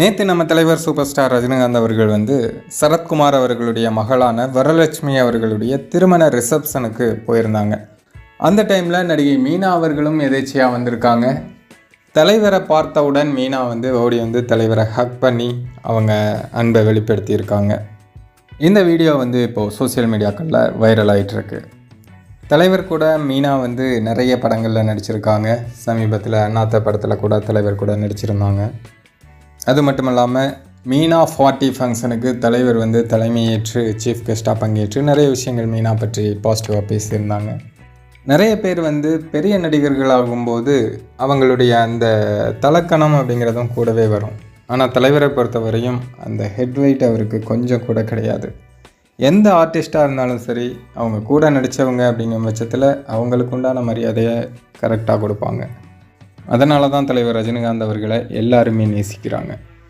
நேற்று நம்ம தலைவர் சூப்பர் ஸ்டார் ரஜினிகாந்த் அவர்கள் வந்து சரத்குமார் அவர்களுடைய மகளான வரலட்சுமி அவர்களுடைய திருமண ரிசப்ஷனுக்கு போயிருந்தாங்க. அந்த டைமில் நடிகை மீனா அவர்களும் எதேச்சியாக வந்திருக்காங்க. தலைவரை பார்த்தவுடன் மீனா வந்து ஓடி வந்து தலைவரை ஹக் பண்ணி அவங்க அன்பை வெளிப்படுத்தியிருக்காங்க. இந்த வீடியோ வந்து இப்போது சோஷியல் மீடியாக்களில் வைரல் ஆகிட்டுருக்கு தலைவர் கூட மீனா வந்து நிறைய படங்களில் நடிச்சிருக்காங்க. சமீபத்தில் அண்ணாத்த படத்தில் கூட தலைவர் கூட நடிச்சிருந்தாங்க. அது மட்டும் இல்லாமல் மீனா ஃபார்ட்டி ஃபங்க்ஷனுக்கு தலைவர் வந்து தலைமையேற்று சீஃப் கெஸ்ட்டாக பங்கேற்று நிறைய விஷயங்கள் மீனா பற்றி பாசிட்டிவாக பேசியிருந்தாங்க. நிறைய பேர் வந்து பெரிய நடிகர்களாகும்போது அவங்களுடைய அந்த தலக்கணம் அப்படிங்கிறதும் கூடவே வரும். ஆனால் தலைவரை பொறுத்தவரையும் அந்த ஹெட் வெயிட் அவருக்கு கொஞ்சம் கூட கிடையாது. எந்த ஆர்டிஸ்ட்டாக இருந்தாலும் சரி அவங்க கூட நடித்தவங்க அப்படிங்கிற பட்சத்தில் அவங்களுக்கு உண்டான மரியாதையை கரெக்டாக கொடுப்பாங்க. அதனால தான் தலைவர் ரஜினிகாந்த் அவர்களை எல்லாருமே நேசிக்கிறாங்க.